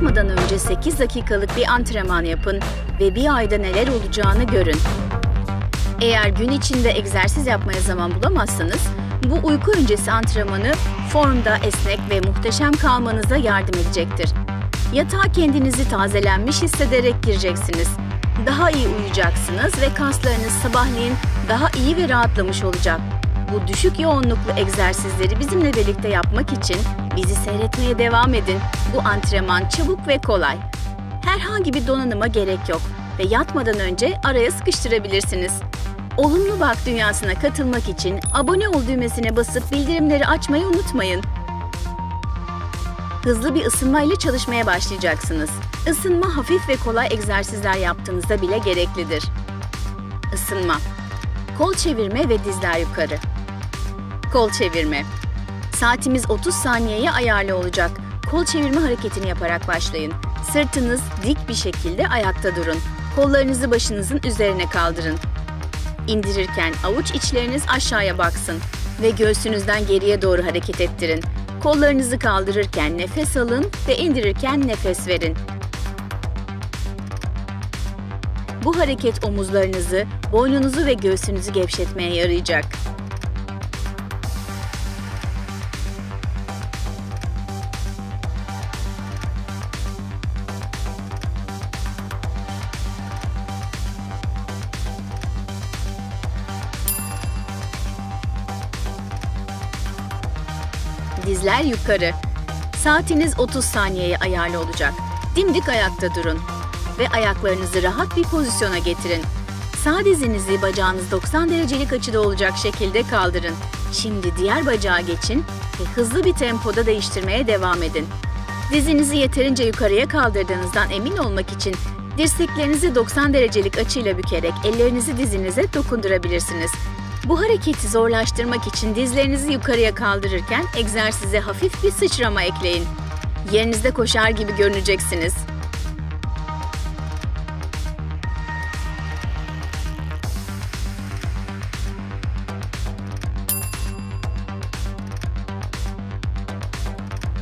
Yatmadan önce 8 dakikalık bir antrenman yapın ve bir ayda neler olacağını görün. Eğer gün içinde egzersiz yapmaya zaman bulamazsanız, bu uyku öncesi antrenmanı formda, esnek ve muhteşem kalmanıza yardım edecektir. Yatağa kendinizi tazelenmiş hissederek gireceksiniz. Daha iyi uyuyacaksınız ve kaslarınız sabahleyin daha iyi ve rahatlamış olacak. Bu düşük yoğunluklu egzersizleri bizimle birlikte yapmak için bizi seyretmeye devam edin. Bu antrenman çabuk ve kolay. Herhangi bir donanıma gerek yok ve yatmadan önce araya sıkıştırabilirsiniz. Olumlu Bak dünyasına katılmak için abone ol düğmesine basıp bildirimleri açmayı unutmayın. Hızlı bir ısınma ile çalışmaya başlayacaksınız. Isınma hafif ve kolay egzersizler yaptığınızda bile gereklidir. Isınma. Kol çevirme ve dizler yukarı. Kol çevirme. Saatimiz 30 saniyeye ayarlı olacak. Kol çevirme hareketini yaparak başlayın. Sırtınız dik bir şekilde ayakta durun. Kollarınızı başınızın üzerine kaldırın. İndirirken avuç içleriniz aşağıya baksın ve göğsünüzden geriye doğru hareket ettirin. Kollarınızı kaldırırken nefes alın ve indirirken nefes verin. Bu hareket omuzlarınızı, boynunuzu ve göğsünüzü gevşetmeye yarayacak. Dizler yukarı. Saatiniz 30 saniyeye ayarlı olacak. Dimdik ayakta durun ve ayaklarınızı rahat bir pozisyona getirin. Sağ dizinizi bacağınız 90 derecelik açıda olacak şekilde kaldırın. Şimdi diğer bacağa geçin ve hızlı bir tempoda değiştirmeye devam edin. Dizinizi yeterince yukarıya kaldırdığınızdan emin olmak için dirseklerinizi 90 derecelik açıyla bükerek ellerinizi dizinize dokundurabilirsiniz. Bu hareketi zorlaştırmak için dizlerinizi yukarıya kaldırırken egzersize hafif bir sıçrama ekleyin. Yerinizde koşar gibi görüneceksiniz.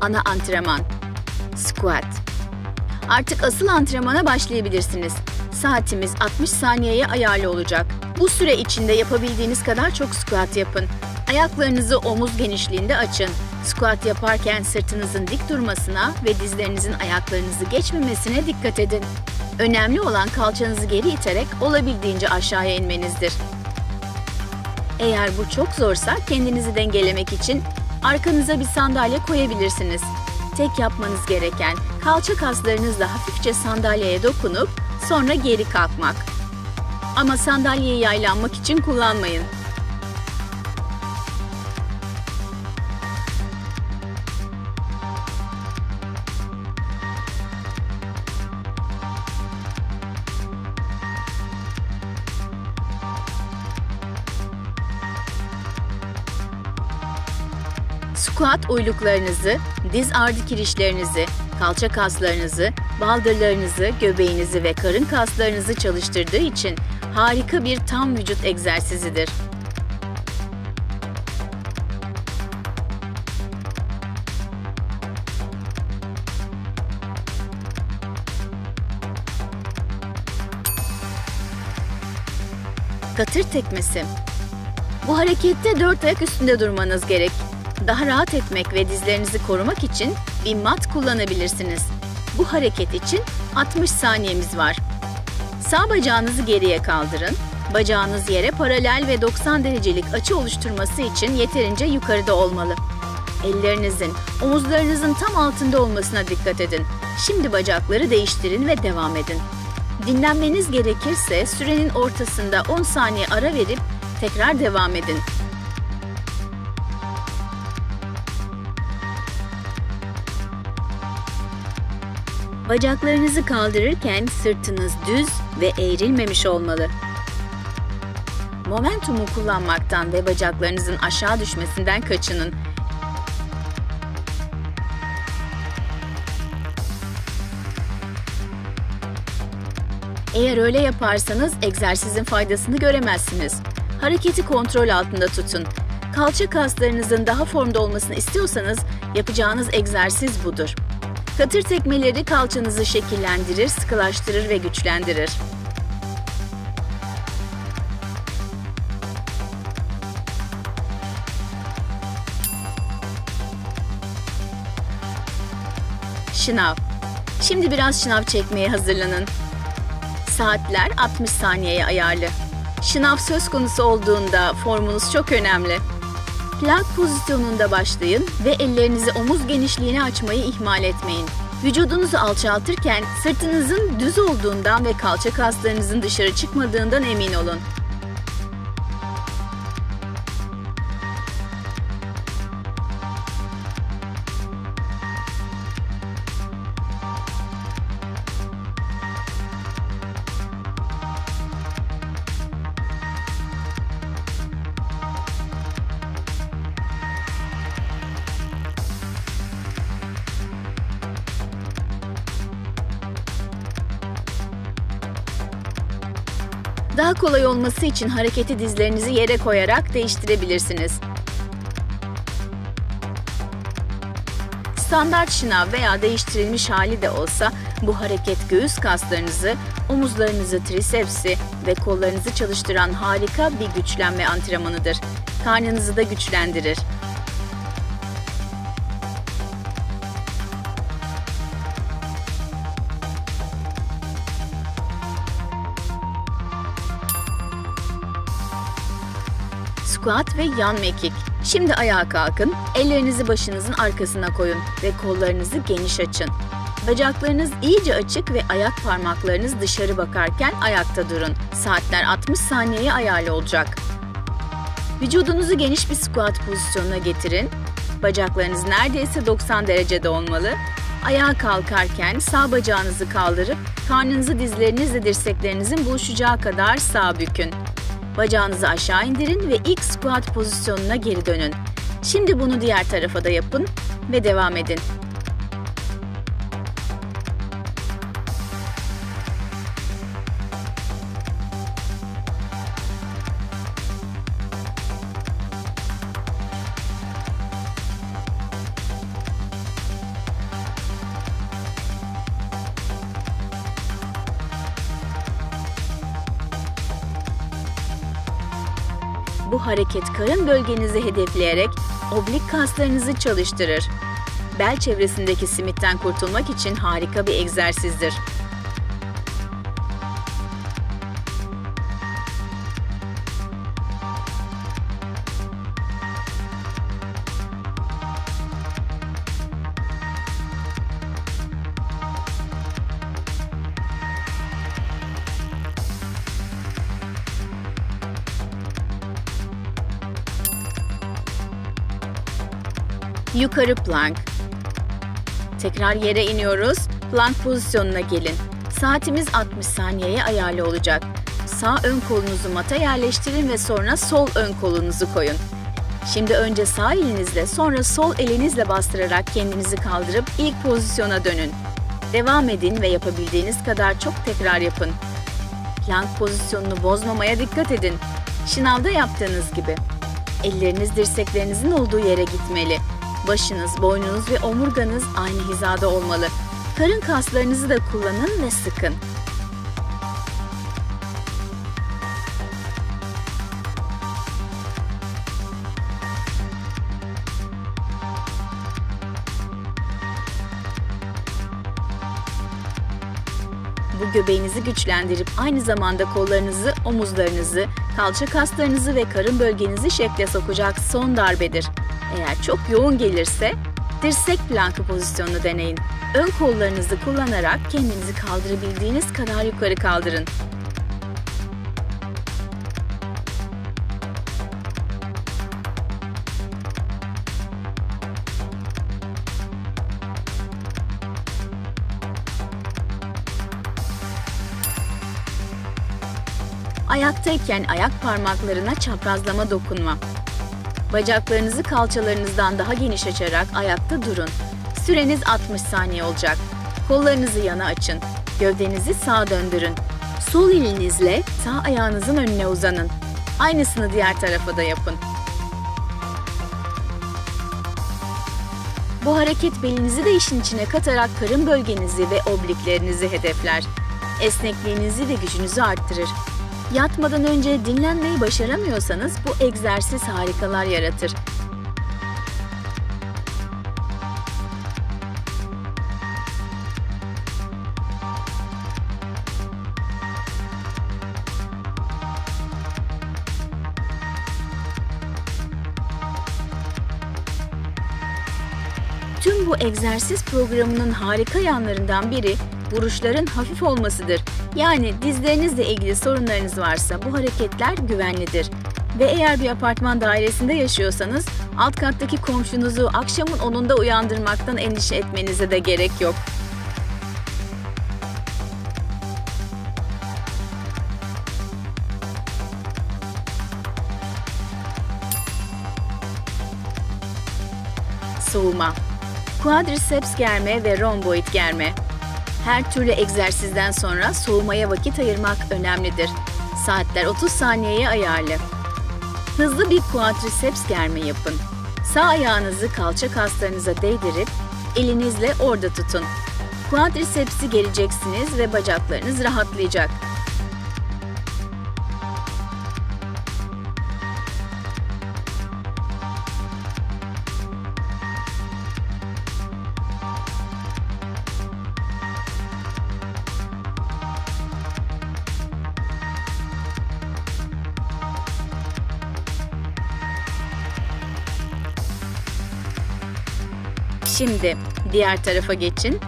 Ana antrenman. Squat. Artık asıl antrenmana başlayabilirsiniz. Saatimiz 60 saniyeye ayarlı olacak. Bu süre içinde yapabildiğiniz kadar çok squat yapın. Ayaklarınızı omuz genişliğinde açın. Squat yaparken sırtınızın dik durmasına ve dizlerinizin ayaklarınızı geçmemesine dikkat edin. Önemli olan kalçanızı geri iterek olabildiğince aşağıya inmenizdir. Eğer bu çok zorsa kendinizi dengelemek için arkanıza bir sandalye koyabilirsiniz. Tek yapmanız gereken kalça kaslarınızla hafifçe sandalyeye dokunup sonra geri kalkmak. Ama sandalyeyi yaylanmak için kullanmayın. Squat uyluklarınızı, diz ardı kirişlerinizi, kalça kaslarınızı, baldırlarınızı, göbeğinizi ve karın kaslarınızı çalıştırdığı için harika bir tam vücut egzersizidir. Katır tekmesi. Bu harekette dört ayak üstünde durmanız gerek. Daha rahat etmek ve dizlerinizi korumak için bir mat kullanabilirsiniz. Bu hareket için 60 saniyemiz var. Sağ bacağınızı geriye kaldırın. Bacağınız yere paralel ve 90 derecelik açı oluşturması için yeterince yukarıda olmalı. Ellerinizin, omuzlarınızın tam altında olmasına dikkat edin. Şimdi bacakları değiştirin ve devam edin. Dinlenmeniz gerekirse sürenin ortasında 10 saniye ara verip tekrar devam edin. Bacaklarınızı kaldırırken sırtınız düz ve eğrilmemiş olmalı. Momentumu kullanmaktan ve bacaklarınızın aşağı düşmesinden kaçının. Eğer öyle yaparsanız egzersizin faydasını göremezsiniz. Hareketi kontrol altında tutun. Kalça kaslarınızın daha formda olmasını istiyorsanız yapacağınız egzersiz budur. Katır tekmeleri kalçanızı şekillendirir, sıkılaştırır ve güçlendirir. Şınav. Şimdi biraz şınav çekmeye hazırlanın. Saatler 60 saniyeye ayarlı. Şınav söz konusu olduğunda formunuz çok önemli. Plank pozisyonunda başlayın ve ellerinizi omuz genişliğine açmayı ihmal etmeyin. Vücudunuzu alçaltırken sırtınızın düz olduğundan ve kalça kaslarınızın dışarı çıkmadığından emin olun. Daha kolay olması için hareketi dizlerinizi yere koyarak değiştirebilirsiniz. Standart şınav veya değiştirilmiş hali de olsa bu hareket göğüs kaslarınızı, omuzlarınızı, trisepsi ve kollarınızı çalıştıran harika bir güçlenme antrenmanıdır. Karnınızı da güçlendirir. Squat ve yan mekik. Şimdi ayağa kalkın, ellerinizi başınızın arkasına koyun ve kollarınızı geniş açın. Bacaklarınız iyice açık ve ayak parmaklarınız dışarı bakarken ayakta durun. Saatler 60 saniyeye ayarlı olacak. Vücudunuzu geniş bir squat pozisyonuna getirin. Bacaklarınız neredeyse 90 derecede olmalı. Ayağa kalkarken sağ bacağınızı kaldırıp karnınızı dizlerinizle dirseklerinizin buluşacağı kadar sağ bükün. Bacağınızı aşağı indirin ve ilk squat pozisyonuna geri dönün. Şimdi bunu diğer tarafa da yapın ve devam edin. Bu hareket karın bölgenizi hedefleyerek oblik kaslarınızı çalıştırır. Bel çevresindeki simitten kurtulmak için harika bir egzersizdir. Yukarı plank. Tekrar yere iniyoruz. Plank pozisyonuna gelin. Saatimiz 60 saniyeye ayarlı olacak. Sağ ön kolunuzu mata yerleştirin ve sonra sol ön kolunuzu koyun. Şimdi önce sağ elinizle sonra sol elinizle bastırarak kendinizi kaldırıp ilk pozisyona dönün. Devam edin ve yapabildiğiniz kadar çok tekrar yapın. Plank pozisyonunu bozmamaya dikkat edin. Şınavda yaptığınız gibi. Elleriniz dirseklerinizin olduğu yere gitmeli. Başınız, boynunuz ve omurganız aynı hizada olmalı. Karın kaslarınızı da kullanın ve sıkın. Bu göbeğinizi güçlendirip aynı zamanda kollarınızı, omuzlarınızı, kalça kaslarınızı ve karın bölgenizi şekle sokacak son darbedir. Eğer çok yoğun gelirse dirsek plankı pozisyonunu deneyin. Ön kollarınızı kullanarak kendinizi kaldırabildiğiniz kadar yukarı kaldırın. Ayaktayken ayak parmaklarına çaprazlama dokunma. Bacaklarınızı kalçalarınızdan daha geniş açarak ayakta durun. Süreniz 60 saniye olacak. Kollarınızı yana açın. Gövdenizi sağa döndürün. Sol elinizle sağ ayağınızın önüne uzanın. Aynısını diğer tarafa da yapın. Bu hareket belinizi de işin içine katarak karın bölgenizi ve obliklerinizi hedefler. Esnekliğinizi ve gücünüzü arttırır. Yatmadan önce dinlenmeyi başaramıyorsanız bu egzersiz harikalar yaratır. Tüm bu egzersiz programının harika yanlarından biri vuruşların hafif olmasıdır. Yani dizlerinizle ilgili sorunlarınız varsa bu hareketler güvenlidir. Ve eğer bir apartman dairesinde yaşıyorsanız alt kattaki komşunuzu akşamın 10'unda uyandırmaktan endişe etmenize de gerek yok. Soğuma Quadriceps germe ve romboid germe. Her türlü egzersizden sonra soğumaya vakit ayırmak önemlidir. Saatler 30 saniyeye ayarlı. Hızlı bir quadriceps germe yapın. Sağ ayağınızı kalça kaslarınıza değdirip elinizle orada tutun. Quadriceps'i gereceksiniz ve bacaklarınız rahatlayacak. Şimdi diğer tarafa geçin.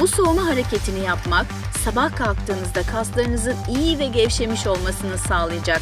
Bu soğuma hareketini yapmak, sabah kalktığınızda kaslarınızın iyi ve gevşemiş olmasını sağlayacak.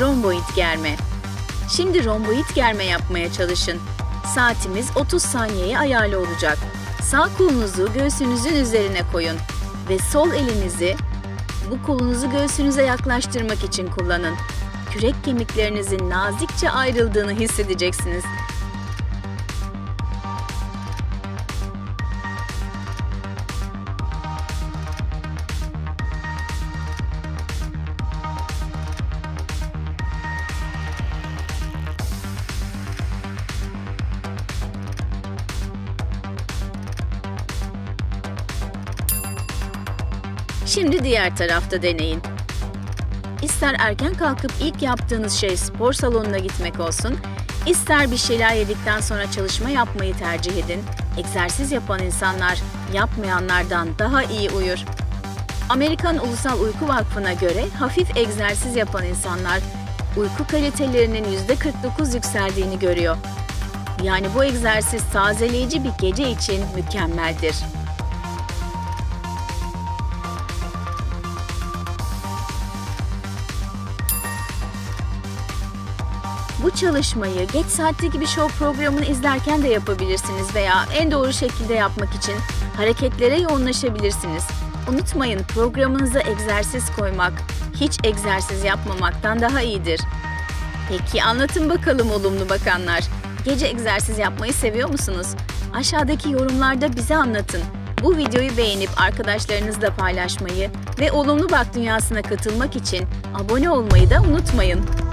Romboid germe. Şimdi romboid germe yapmaya çalışın. Saatimiz 30 saniyeye ayarlı olacak. Sağ kolunuzu göğsünüzün üzerine koyun ve sol elinizi bu kolunuzu göğsünüze yaklaştırmak için kullanın. Kürek kemiklerinizin nazikçe ayrıldığını hissedeceksiniz. Diğer tarafta deneyin. İster erken kalkıp ilk yaptığınız şey spor salonuna gitmek olsun, ister bir şeyler yedikten sonra çalışma yapmayı tercih edin. Egzersiz yapan insanlar yapmayanlardan daha iyi uyur. Amerikan Ulusal Uyku Vakfı'na göre hafif egzersiz yapan insanlar uyku kalitelerinin %49 yükseldiğini görüyor. Yani bu egzersiz tazeleyici bir gece için mükemmeldir. Bu çalışmayı geç saatteki bir show programını izlerken de yapabilirsiniz veya en doğru şekilde yapmak için hareketlere yoğunlaşabilirsiniz. Unutmayın programınıza egzersiz koymak hiç egzersiz yapmamaktan daha iyidir. Peki anlatın bakalım olumlu bakanlar. Gece egzersiz yapmayı seviyor musunuz? Aşağıdaki yorumlarda bize anlatın. Bu videoyu beğenip arkadaşlarınızla paylaşmayı ve olumlu bak dünyasına katılmak için abone olmayı da unutmayın.